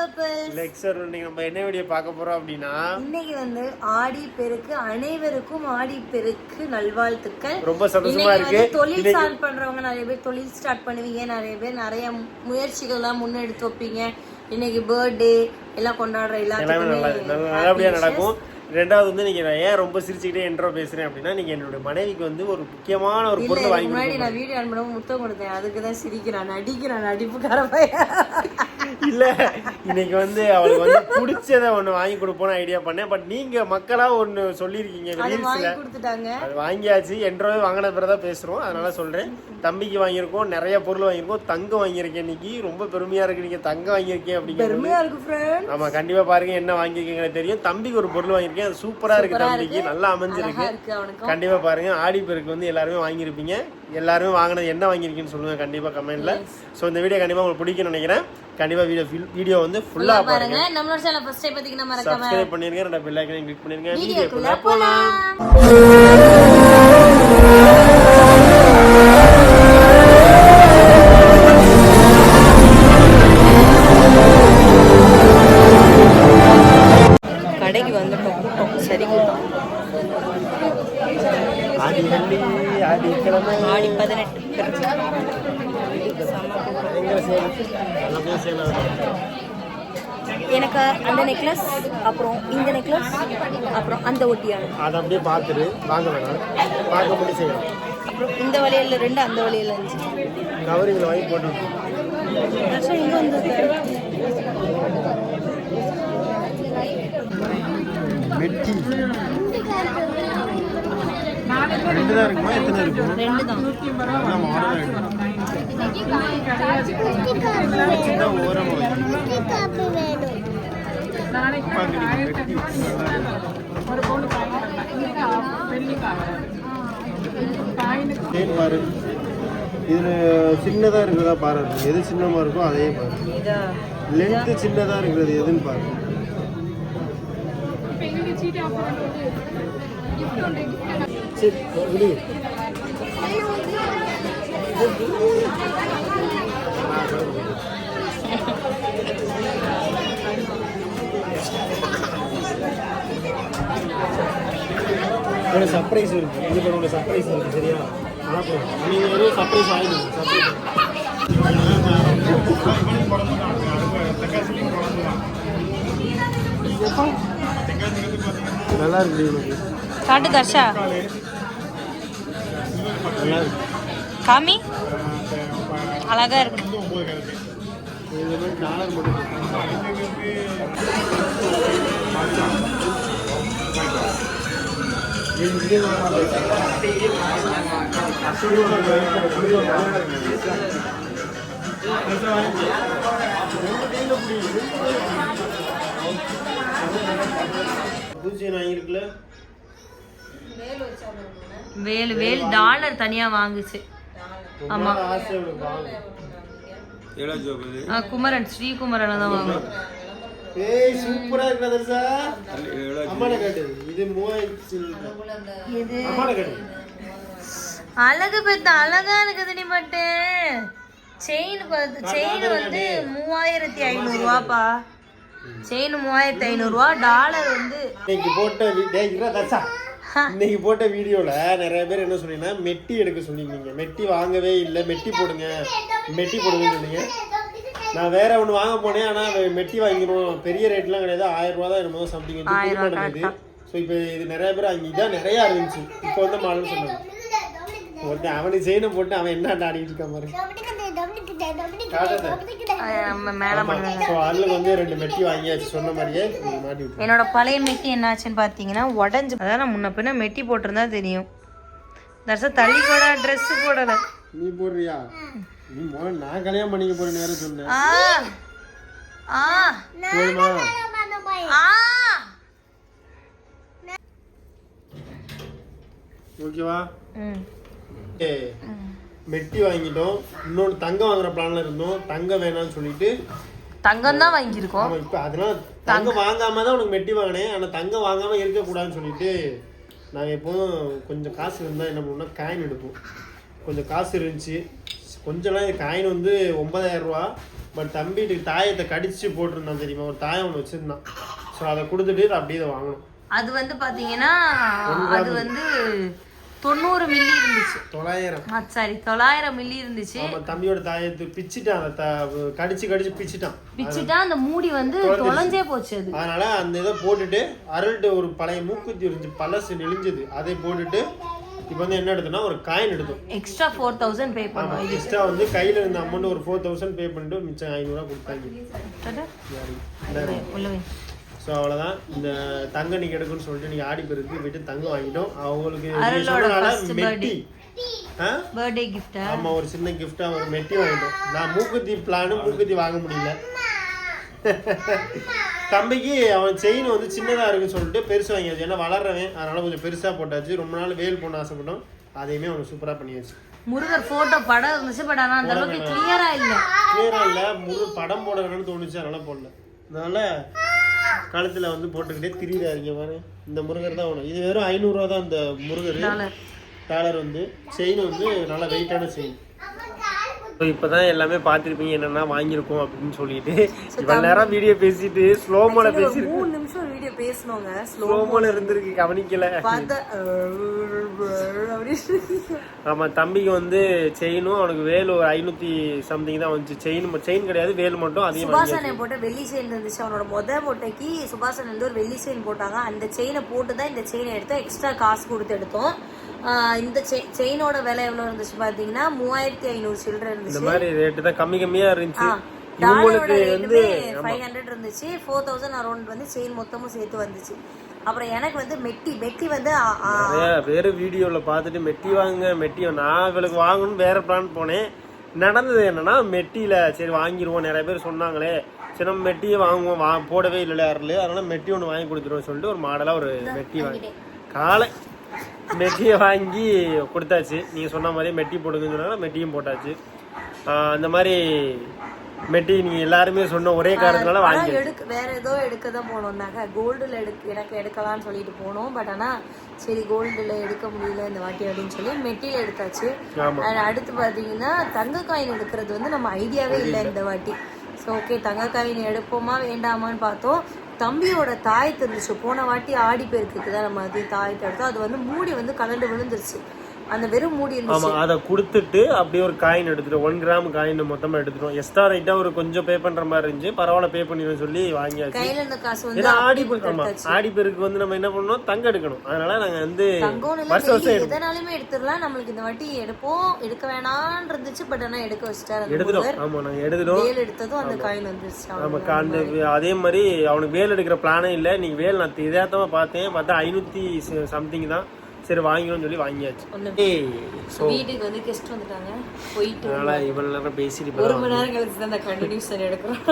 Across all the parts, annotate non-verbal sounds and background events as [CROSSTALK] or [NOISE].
Lecture இன்னைக்கு நம்ம என்ன வீடியோ பார்க்க போறோம் அப்படின்னா இன்னைக்கு வந்து ஆடி பெருக்கு அனைவருக்கும் ஆடி பெருக்கு நல்வாழ்த்துக்கள். ரொம்ப சந்தோஷமா இருக்கு. தொழில் ஸ்டார்ட் பண்றவங்க நிறைய பேர் தொழில் ஸ்டார்ட் பண்ணுவீங்க நிறைய பேர் நிறைய முயற்சிகள்லாம் முன்னெடுத்து வைப்பீங்க. இன்னைக்கு பர்த்டே எல்லாம் கொண்டாடுற எல்லாத்துக்குமே நல்ல- நல்லபடியா நடக்கும். ரெண்டாவது வந்து நீங்க நான் ஏன் ரொம்ப சிரிச்சுக்கிட்டே என்ட்ரோ பேசுறேன் அப்படின்னா நீங்க என்னோட மனைவிக்கு வந்து ஒரு முக்கியமான ஒரு பொருள் வாங்கி முன்னாடி நான் வீடியோ அனுப்பினவும் முத்தம் கொடுத்தேன். அதுக்கு தான் சிரிக்கிறான் நடிக்கிறான் நடிப்புக்கார பையன். இல்ல இன்னைக்கு வந்து அவளுக்கு வந்து பிடிச்சத ஒண்ணு வாங்கி கொடுப்போம்னு ஐடியா பண்ணேன். பட் நீங்க மக்களா ஒண்ணு சொல்லியிருக்கீங்க அது ரீல்ஸ்ல அது வாங்கியாச்சு. என்றவே வாங்கின பிறகு தான் பேசுறோம். அதனால சொல்றேன். தம்பிக்கு வாங்கியிருக்கோம் நிறைய பொருள் வாங்கியிருக்கோம். தங்கம் வாங்கியிருக்கேன் இன்னைக்கு. ரொம்ப பெருமையா இருக்கு. நீங்க தங்கம் வாங்கியிருக்கேன் அப்படிங்கிறது ஆமா கண்டிப்பா பாருங்க என்ன வாங்கியிருக்கீங்கன்னு தெரியும். தம்பிக்கு ஒரு பொருள் வாங்கியிருக்கேன். அது சூப்பரா இருக்கு தம்பிக்கு. நல்லா அமைஞ்சிருக்கு. கண்டிப்பா பாருங்க. ஆடி பெருக்கு வந்து எல்லாருமே வாங்கியிருப்பீங்க. எல்லாருமே வாங்கினது என்ன வாங்கியிருக்கீங்கன்னு சொல்லுங்க கண்டிப்பா கமெண்ட்ல. ஸோ இந்த வீடியோ கண்டிப்பா உங்களுக்கு பிடிக்கும்னு நினைக்கிறேன். கண்டிப்பா வீடியோ வீடியோ வந்து ஃபுல்லா பாருங்க. நம்மளோட சேனல் ஃபர்ஸ்ட் டைம் பாத்தீங்கன்னா மறக்காம? சப்ஸ்கிரைப் பண்ணிருங்க ரெண்டு பெல் ஐக்கனையும் கிளிக் பண்ணிருங்க. வீடியோக்குள்ள போலாம். நெக்லஸ் அப்புறம் இந்த நெக்லஸ் அப்புறம் அந்த ஒட்டியான அதை அப்படியே பார்த்துட்டு வாங்க வேணாம் பார்க்க மட்டும் செய்யலாம். அப்புறம் இந்த வளையல்ல ரெண்டு அந்த வளையல்ல இருந்துச்சு கவரிங்கில் வாங்கி போட்டு இங்க வந்தது? மெட்டி. ரெண்டு தான் இருக்குமா? எத்தனை இருக்கும் ரெண்டு தான். நம்ம ஆர்டர் எடுக்கணும். சின்ன ஓரமாக மெட்டி தேன் பாரு. இதில் சின்னதாக இருக்கிறதா பாரு. எது சின்னமாக இருக்கோ அதே பாரு. லென்த்து சின்னதாக இருக்கிறது எதுன்னு பாரு. சரி ஒரு சர்ப்ரைஸ் இருக்கு. இது பண்ண ஒரு சர்ப்ரைஸ் இருக்கு சரியா? அனுப்புறேன் நீங்க ஒரு சர்ப்ரைஸ் ஆயிடுங்க சர்ப்ரைஸ் நல்லா இருக்கு உனக்கு காட்டு தர்ஷா. நல்லா இருக்கு. காமி? அழகா இருக்கு. டாலர் மட்டும் வேலு வேல் டாலர் தனியா வாங்குச்சு. ஆமா. குமரன் ஸ்ரீகுமரன் தான் வாங்கும் ஏய் சூப்பரா இருக்கா தர்சா அம்மாட காட்டு இது மூவாயிரத்தி இது அம்மாட காட்டு. அழகு பெத்த அழகா இருக்குது நீ மட்டு. செயின் பார்த்து செயின் வந்து மூவாயிரத்தி ஐநூறுவாப்பா. செயின் மூவாயிரத்தி ஐநூறுரூவா டாலர் வந்து இன்னைக்கு போட்ட தர்சா இன்னைக்கு போட்ட வீடியோல நிறைய பேர் என்ன சொன்னீங்கன்னா மெட்டி எடுக்க சொன்னீங்க. மெட்டி வாங்கவே இல்லை மெட்டி போடுங்க. மெட்டி போடுங்கன்னு சொன்னீங்க. நான் வேற ஒன்று வாங்க போனேன் ஆனா வெ- மெட்டி வாங்கிக்கணும். பெரிய ரேட்லாம் கிடையாது. ஆயிரம் ரூபா தான் என்னமோ சம்திங் வந்து இது ஸோ இப்போ இது நிறைய பேர் அங்கே இதான் நிறையா இருந்துச்சு. இப்போ வந்து மாடல் சொன்னாங்க. ஒருத்தன் அவனுக்கு செயினை போட்டு அவன் என்ன ஆடிட்டு இருக்கான் பாரு. என்னோட பழைய மெட்டி என்னாச்சுன்னு பார்த்தீங்கன்னா உடஞ்சு அதான் முன்ன பின்ன மெட்டி போட்டிருந்தா தெரியும். தர்சா தள்ளி போட ட்ரெஸ் போடல. நீ போடுறியா? நீ முதல்ல நான் கல்யாணம் பண்ணிக்க போற நேரம் சொன்னேன் ஆ. ஆ. போதுமா? ஓகேவா? ஏ மெட்டி வாங்கிட்டோம். இன்னொன்று தங்கம் வாங்குற பிளான்ல இருந்தோம். தங்கம் வேணாம்னு சொல்லிட்டு. தங்கம் தான் வாங்கியிருக்கோம். இப்போ அதனால தங்கம் வாங்காம தான் உனக்கு மெட்டி வாங்கினேன். ஆனால் தங்கம் வாங்காம இருக்கக்கூடாதுன்னு சொல்லிட்டு நாங்கள் எப்போதும் கொஞ்சம் காசு இருந்தால் என்ன பண்ணுவோம்னா காயின் எடுப்போம். கொஞ்சம் காசு இருந்துச்சு. கொஞ்சம்லாம் காயின் வந்து ஒன்பதாயிரம் ரூபா. பட் தம்பிட்டு தாயத்தை கடிச்சு போட்டிருந்தான் தெரியுமா? ஒரு தாயம் ஒன்று வச்சிருந்தான். ஸோ அதை கொடுத்துட்டு அப்படியே இதை வாங்கணும் அது வந்து பாத்தீங்கன்னா அது வந்து தொண்ணூறு மில்லி இருந்துச்சு. தொள்ளாயிரம். சாரி தொள்ளாயிரம் மில்லி இருந்துச்சு. தம்பியோட தாயத்தை பிச்சிட்டான். அதை கடிச்சு கடிச்சு பிச்சிட்டான். பிச்சுட்டா அந்த மூடி வந்து தொலைஞ்சே போச்சு அது. அதனால அந்த இதை போட்டுட்டு அருள்கிட்ட ஒரு பழைய மூக்குத்தி இருந்துச்சு பழசு நெளிஞ்சது. அதை போட்டுட்டு இப்போ வந்து என்ன எடுத்தோம்னா ஒரு காயின் எடுத்தோம். எக்ஸ்ட்ரா ஃபோர் தௌசண்ட் பே பண்ணுவோம் எக்ஸ்ட்ரா வந்து கையில இருந்த அமௌண்ட் ஒரு ஃபோர் தௌசண்ட் பே பண்ணிட்டு மிச்சம் ஐநூறுரூவா கொடுத்தாங்க. ஸோ அவ்வளோதான் இந்த தங்க நீங்க எடுக்குன்னு சொல்லிட்டு நீங்க ஆடி பெருக்கு போயிட்டு தங்கம் வாங்கிட்டோம். அவங்களுக்கு மெட்டி. பர்த்டே கிஃப்டா ஆமா ஒரு சின்ன கிஃப்டா ஒரு மெட்டி வாங்கிட்டோம். நான் மூக்குத்தி பிளானும் மூக்குத்தி வாங்க முடியல. [LAUGHS] தம்பிக்கு அவன் செயின் வந்து சின்னதா இருக்குன்னு சொல்லிட்டு பெருசு வாங்கியாச்சு. ஏன்னா வளர்றவன் அதனால கொஞ்சம் பெருசா போட்டாச்சு. ரொம்ப நாள் வேல் போன ஆசைப்பட்டோம். அதையுமே அவனுக்கு சூப்பரா பண்ணியாச்சு. முருகர் போட்டோ படம் இருந்துச்சு பட் ஆனா அந்த அளவுக்கு கிளியரா இல்ல. கிளியரா இல்ல. முழு படம் போட வேணும்னு தோணுச்சு அதனால போடல. அதனால கழுத்துல வந்து போட்டுக்கிட்டே திரியிறாருங்க பாரு. இந்த முருகர் தான் வேணும் இது வெறும் ஐநூறுரூவா தான் இந்த முருகர். டாலர். வந்து செயின் வந்து நல்ல வெயிட்டான செயின். இப்போதான் எல்லாமே பார்த்துருப்பீங்க என்னென்ன வாங்கியிருக்கோம் அப்படின்னு சொல்லிட்டு. இவ்வளோ நேரம் வீடியோ பேசிட்டு ஸ்லோமோல பேசி மூணு நிமிஷம் வீடியோ பேசணுங்க. ஸ்லோமோல இருந்திருக்கு கவனிக்கல. பார்த்தா ஆமா தம்பிக்கு வந்து செயினும் அவனுக்கு வேல் ஒரு ஐநூத்தி சம்திங் தான் வந்துச்சு. செயின் செயின் கிடையாது வேல் மட்டும் அதிகம் சுபாசனை போட்ட வெள்ளி செயின் இருந்துச்சு. அவனோட முத மொட்டைக்கு சுபாசன் வந்து ஒரு வெள்ளி செயின் போட்டாங்க. அந்த செயினை போட்டு தான் இந்த செயினை எடுத்தோம் எக்ஸ்ட்ரா காசு கொடுத்து எடுத்தோம். இந்த செயினோட விலை எவ்வளவு இருந்துச்சு பாத்தீங்கன்னா மூவாயிரத்தி ஐநூறு சில்லறை இந்த இருந்துச்சு மாதிரி ரேட்டு தான் கம்மி கம்மியா இருந்துச்சு. டாலரோட ரேட்டுமே ஃபைவ் ஹண்ட்ரட் இருந்துச்சு. ஃபோர் தௌசண்ட் அரௌண்ட் வந்து செயின் மொத்தமும் சேர்த்து வந்துச்சு. அப்புறம் எனக்கு வந்து மெட்டி மெட்டி வந்து வேற வீடியோல பார்த்துட்டு மெட்டி வாங்குங்க மெட்டி நான் இவளுக்கு வாங்கணும்னு வேற பிளான் போனேன். நடந்தது என்னன்னா மெட்டியில சரி வாங்கிடுவோம் நிறைய பேர் சொன்னாங்களே. சரி நம்ம மெட்டியை வாங்குவோம் வா போடவே இல்லை யாருல அதனால மெட்டி ஒன்று வாங்கி கொடுத்துருவோம் சொல்லிட்டு ஒரு மாடலா ஒரு மெட்டி வாங்கி காலை மெட்டியை வாங்கி கொடுத்தாச்சு. நீங்க சொன்ன மாதிரி மெட்டி போடுங்கன்னு சொன்னாங்க. மெட்டியும் போட்டாச்சு. அந்த மாதிரி மெட்டி நீங்க எல்லாருமே சொன்ன ஒரே காரணத்தினால வாங்கி எடுக்க வேற ஏதோ எடுக்க தான் போனோம் நகை கோல்டுல எடுக்க எனக்கு எடுக்கலாம்னு சொல்லிட்டு போனோம். பட் ஆனா சரி கோல்டுல எடுக்க முடியல இந்த வாட்டி அப்படின்னு சொல்லி மெட்டியில் எடுத்தாச்சு. அடுத்து பாத்தீங்கன்னா தங்க காயின் எடுக்கிறது வந்து நம்ம ஐடியாவே இல்லை இந்த வாட்டி. ஸோ ஓகே தங்க காயின் எடுப்போமா வேண்டாமான்னு பார்த்தோம். தம்பியோட தாய் இருந்துச்சு போன வாட்டி ஆடி பெருக்குக்கு தான் நம்ம அது தாயத்தை எடுத்தோம் அது வந்து மூடி வந்து கலண்டு விழுந்துருச்சு. அந்த வெறும் மூடி இருந்துச்சு. ஆமா அதை கொடுத்துட்டு அப்படியே ஒரு காயின் எடுத்துட்டோம் ஒன் கிராம் காயின் மொத்தமா எடுத்துட்டோம். எக்ஸ்ட்ரா ரைட்டா ஒரு கொஞ்சம் பே பண்ற மாதிரி இருந்துச்சு. பரவாயில்ல பே பண்ணிடுன்னு சொல்லி வாங்கியாச்சு. கையில இருந்த காசு வந்து ஏன்னா ஆடி பெருக்கு- ஆமா எடுத்தாச்சு. ஆடி பெருக்கு வந்து நம்ம என்ன பண்ணோம் தங்கம் எடுக்கணும். அதனால நாங்க வந்து வருஷம் வருஷம் எதனாலுமே எடுத்துடலாம். நம்மளுக்கு இந்த வாட்டி எடுப்போம். எடுக்க வேணாம்னு இருந்துச்சு பட் ஆனா எடுக்க வச்சுட்டாரு எடுத்துட்டோம். முருகர். ஆமா நாங்க எடுத்துட்டோம். வேல் எடுத்ததும் அந்த காயின் வந்துருச்சு. நமக்கு அந்த அதே மாதிரி அவனுக்கு வேல் எடுக்கிற பிளானே இல்லை. நீங்க வேல் நான் இதாத்தமா பார்த்தேன். பார்த்தா ஐநூத்தி சம்திங் தான். சரி வாங்கிக்கணும்னு சொல்லி வாங்கியாச்சு. ஸோ வீட்டுக்கு வந்து கெஸ்ட் வந்துட்டாங்க. போயிட்டு அதனால இவ்வளவு நேரம் பேசிட்டு ஒரு மணி நேரம் கழிச்சு தான் அந்த கண்டினியூஷன் எடுக்கிறோம்.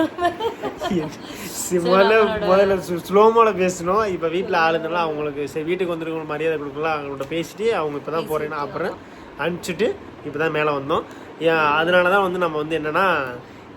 முதல்ல ஸ்லோமோல பேசணும். இப்போ வீட்டில் ஆளுங்கெல்லாம் அவங்களுக்கு சரி வீட்டுக்கு வந்துருக்கவங்க மரியாதை கொடுக்கலாம் அவங்கள்ட்ட பேசிட்டு அவங்க இப்போ தான் போகிறேன்னா அப்புறம் அனுப்பிச்சிட்டு இப்போ தான் மேலே வந்தோம். அதனால தான் வந்து நம்ம வந்து என்னன்னா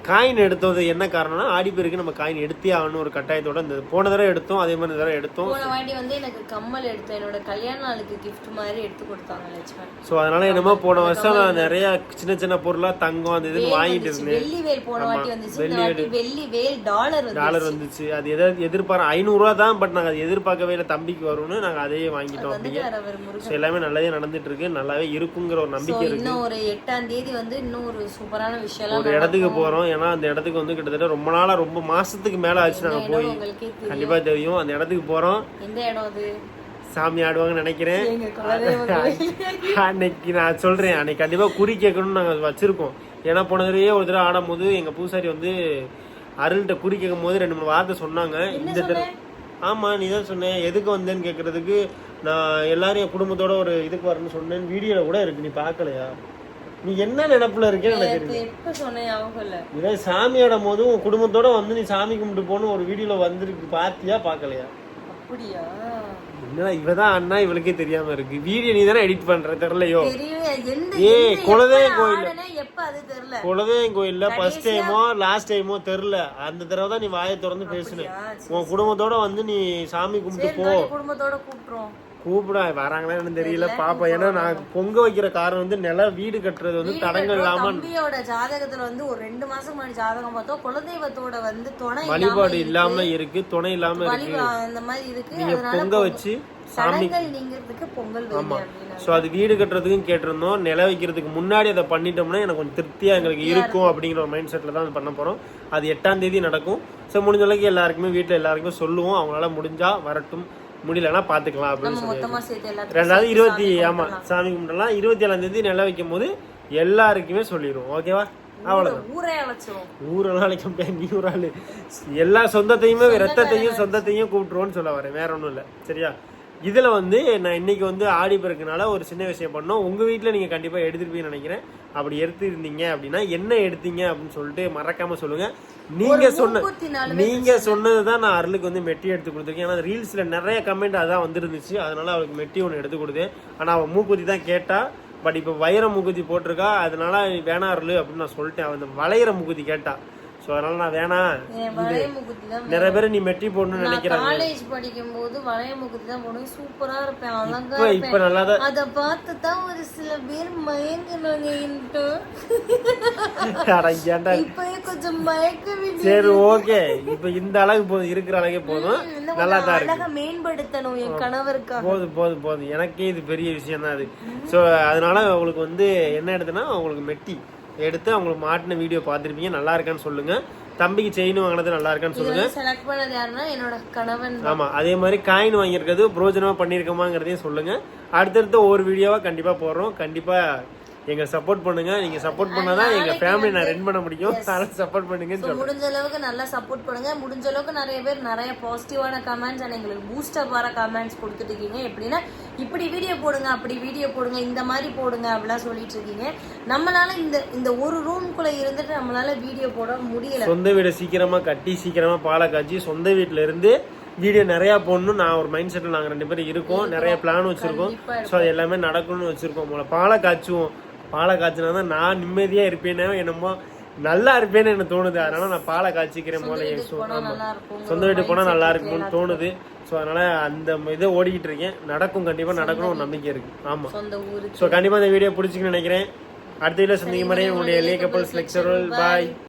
காயின் எடுத்தது என்ன காரணம்னா ஆடிப்பெருக்கு நம்ம காயின் எடுத்தே ஆகணும் ஒரு கட்டாயத்தோட இந்த போன தடவை எடுத்தோம் அதே மாதிரி தடவை எடுத்தோம். போன வாட்டி வந்து எனக்கு கம்மல் எடுத்தேன் என்னோட கல்யாண நாளுக்கு gift மாதிரி எடுத்து கொடுத்தாங்க லட்சுமண். ஸோ அதனால என்னமோ போன வருஷம் நான் நிறைய சின்ன சின்ன பொருளாக தங்கம் அந்த இதுன்னு வாங்கிட்டு. இருந்தேன். வெள்ளி வேல் போன வாட்டி வந்துச்சு வாட்டி வெள்ளி வேல் டாலர் டாலர் வந்துச்சு. அது எதாவது எதிர்பார்க்க ஐநூறுரூவா தான் பட் நாங்கள் அது எதிர்பார்க்கவே இல்லை தம்பிக்கு வரும்னு நாங்கள் அதையே வாங்கிட்டோம் அப்படிங்க ஸோ எல்லாமே நல்லதே நடந்துட்டு இருக்கு நல்லாவே இருக்குங்கிற ஒரு நம்பிக்கை இருக்கு. இன்னும் ஒரு எட்டாம் தேதி வந்து இன்னும் ஒரு சூப்பரான விஷயம் ஒரு இடத்துக்கு போறோம் ஏன்னா அந்த இடத்துக்கு வந்து கிட்டத்தட்ட ரொம்ப நாளா ரொம்ப மாசத்துக்கு மேல ஆச்சு நாங்க போய். உங்களுக்கே தெரியும். அந்த இடத்துக்கு அது? சாமி ஆடுவாங்கன்னு நினைக்கிறேன். அன்னைக்கு நான் சொல்றேன். அன்னைக்கு கண்டிப்பா குறி கேட்கணும்னு நாங்க வச்சிருக்கோம். ஏன்னா போன தடவையே ஒரு தடவை ஆடும் போது எங்க பூசாரி வந்து அருள்கிட்ட குறி கேட்கும் போது ரெண்டு மூணு வார்த்தை சொன்னாங்க. இந்த தடவை ஆமா நீ தான் சொன்னேன் எதுக்கு வந்தேன்னு கேட்கறதுக்கு நான் எல்லாரும் என் குடும்பத்தோட ஒரு இதுக்கு வரேன்னு சொன்னேன் வீடியோல கூட இருக்கு. நீ பார்க்கலையா? நீ என்ன நினைப்புல இருக்கேன்னு எனக்கு இதே சாமி ஆடும் போது உன் குடும்பத்தோட வந்து நீ சாமி கும்பிட்டு போன்னு ஒரு வீடியோல வந்திருக்கு. பாத்தியா பார்க்கலையா அப்படியா? என்னடா இவதான் அண்ணா இவளுக்கே தெரியாம இருக்கு. வீடியோ நீ தானே எடிட் பண்ற தெரியலையோ? தெரியவே எந்த ஏய், எந்த- குலதெய்வ எப்ப கோயில். தெரியல. குலதெய்வம் கோயில்ல ஃபர்ஸ்ட் டைமோ லாஸ்ட் டைமோ தெரில அந்த தடவை தான் நீ வாயை திறந்து பேசுன? உன் குடும்பத்தோட வந்து நீ சாமி கும்பிட்டு போ. குடும்பத்தோட கூப்பிட்டுறோம் கூப்பிட வராங்களான்னு தெரியல. பாப்பா ஏன்னா நான் பொங்க வைக்கிற காரணம் வந்து நில வீடு கட்டுறது வந்து தடங்கள் இல்லாம தம்பியோட ஜாதகத்துல வந்து ஒரு ரெண்டு மாசம் முன்னாடி ஜாதகம் பார்த்தோம். குலதெய்வத்தோட வந்து துணை வழிபாடு இல்லாம இருக்கு துணை இல்லாம இருக்கு. அந்த மாதிரி இருக்கு. நீங்க பொங்க வச்சு சாமி அப்படின்னு. ஸோ அது வீடு கட்டுறதுக்கும் கேட்டிருந்தோம். நில வைக்கிறதுக்கு முன்னாடி அதை பண்ணிட்டோம்னா எனக்கு கொஞ்சம் திருப்தியா எங்களுக்கு இருக்கும் அப்படிங்கிற ஒரு மைண்ட் செட்டில் தான் பண்ண போறோம். அது எட்டாம் தேதி நடக்கும். ஸோ முடிஞ்ச அளவுக்கு எல்லாருக்குமே வீட்டில் எல்லாருக்குமே சொல்லுவோம். அவங்களால முடிஞ்சா வரட்டும். முடியலன்னா பார்த்துக்கலாம் அப்படின்னு சொல்லி ரெண்டாவது இருபத்தி ஆமா சாமி கும்பிடலாம். இருபத்தி ஏழாம் தேதி நில வைக்கும் போது எல்லாருக்குமே சொல்லிடுவோம். ஓகேவா? ஊரெல்லாம் அழைக்க முடியாது. நீ ஒரு ஆளு. எல்லா சொந்தத்தையுமே ரத்தத்தையும் சொந்தத்தையும் கூப்பிட்டுருவோன்னு சொல்ல வரேன். வேற ஒன்றும் இல்லை. சரியா? இதுல வந்து நான் இன்னைக்கு வந்து ஆடி பிறகுனால ஒரு சின்ன விஷயம் பண்ணோம். உங்க வீட்ல நீங்க கண்டிப்பா எடுத்துருப்பீங்கன்னு நினைக்கிறேன். அப்படி எடுத்திருந்தீங்க அப்படின்னா என்ன எடுத்தீங்க அப்படின்னு சொல்லிட்டு மறக்காம சொல்லுங்க. நீங்க சொன்ன மூக்குத்தினாலுமே நீங்க சொன்னதுதான் நான் அருளுக்கு வந்து மெட்டி எடுத்து கொடுத்துருக்கேன். ஏன்னா ரீல்ஸ்ல நிறைய கமெண்ட் அதான் வந்துருந்துச்சு. அதனால அவளுக்கு மெட்டி ஒன்று எடுத்து கொடுத்தேன். ஆனா அவன் மூக்குத்தி தான் கேட்டா. பட் இப்போ வைர மூக்குத்தி போட்டிருக்கா. அதனால வேணா அருள் அப்படின்னு நான் சொல்லிட்டேன். அவன் வளையிற மூக்குத்தி கேட்டா. ஸோ அதனால நான் வேணாம் நிறைய பேர் நீ மெட்டி போடணும்னு நினைக்கிறாங்க. காலேஜ் படிக்கும் போது வளைய முகுத்தி தான் போடுவேன். சூப்பரா இருப்பேன் அழகா இப்போ நல்லா தான் அத பார்த்து தான் ஒரு சில பேர் மயங்கினாங்க இப்பயே கொஞ்சம் மயக்க சரி ஓகே. இப்போ இந்த அளவுக்கு போதும் இருக்கிற அளவுக்கு போதும். நல்லா தான் இருக்கு. அழகா மேம்படுத்தணும் என் கணவருக்காக. போதும் போதும் போதும். எனக்கே இது பெரிய விஷயம் தான் அது ஸோ அதனால உங்களுக்கு வந்து என்ன எடுத்தேன்னா உங்களுக்கு மெட்டி. எடுத்து அவங்களுக்கு மாட்டின வீடியோ பார்த்துருப்பீங்க. நல்லா இருக்கான்னு சொல்லுங்க. தம்பிக்கு செயின் வாங்கினது நல்லா இருக்கான்னு சொல்லுங்க. செலக்ட் பண்ணது யாருன்னா என்னோட கணவன் ஆமா அதே மாதிரி காயின் வாங்கியிருக்கிறது பிரோஜனமா பண்ணியிருக்கோமாங்கிறதையும் சொல்லுங்க. அடுத்தடுத்த ஒவ்வொரு வீடியோவா கண்டிப்பா போடுறோம். கண்டிப்பா எங்க சப்போர்ட் பண்ணுங்க. நீங்க சப்போர்ட் பண்ணாதான் எங்க ஃபேமிலி நான் ரன் பண்ண முடியும். அதனால சப்போர்ட் பண்ணுங்கன்னு சொல்றேன். முடிஞ்ச அளவுக்கு நல்லா சப்போர்ட் பண்ணுங்க. முடிஞ்ச அளவுக்கு நிறைய பேர் நிறைய பாசிட்டிவான கமெண்ட்ஸ் அண்ட் எங்களுக்கு பூஸ்டப் வர கமெண்ட்ஸ் கொடுத்துட்டு இருக்கீங்க எப்படின்னா இப்படி வீடியோ போடுங்க அப்படி வீடியோ போடுங்க இந்த மாதிரி போடுங்க அப்படிலாம் சொல்லிட்டு இருக்கீங்க. நம்மளால இந்த இந்த ஒரு ரூம்குள்ள இருந்துட்டு நம்மளால வீடியோ போட முடியல. சொந்த வீடை சீக்கிரமா கட்டி சீக்கிரமா பாலை காய்ச்சி சொந்த வீட்ல இருந்து வீடியோ நிறைய போடணும் நான் ஒரு மைண்ட் செட்டில் நாங்கள் ரெண்டு பேரும் இருக்கோம். நிறைய பிளான் வச்சிருக்கோம். ஸோ அது எல்லாமே நடக்கணும்னு வச்சிருக்கோம் போல. பாலை காய்ச்சுவோம். பாலை காய்ச்சினா தான் நான் நிம்மதியா இருப்பேனே என்னமோ நல்லா இருப்பேன்னு எனக்கு தோணுது. அதனால நான் பாலை காய்ச்சிக்கிறேன் போல. என் சொ- போனா ஆமா. நல்லா இருக்கும். சொந்த வீட்டு போனா நல்லா இருக்கும்னு தோணுது. ஸோ அதனால அந்த இதை ஓடிக்கிட்டு இருக்கேன். நடக்கும் கண்டிப்பா நடக்கணும் நம்பிக்கை இருக்கு. ஆமா. சொந்த ஊருக்கு ஸோ கண்டிப்பா இந்த வீடியோ பிடிச்சிக்கன்னு நினைக்கிறேன். அடுத்த வீடியோ சந்திக்கும் வரை உங்களுடைய லே கப்பல்ஸ் லெக்சரல் பாய்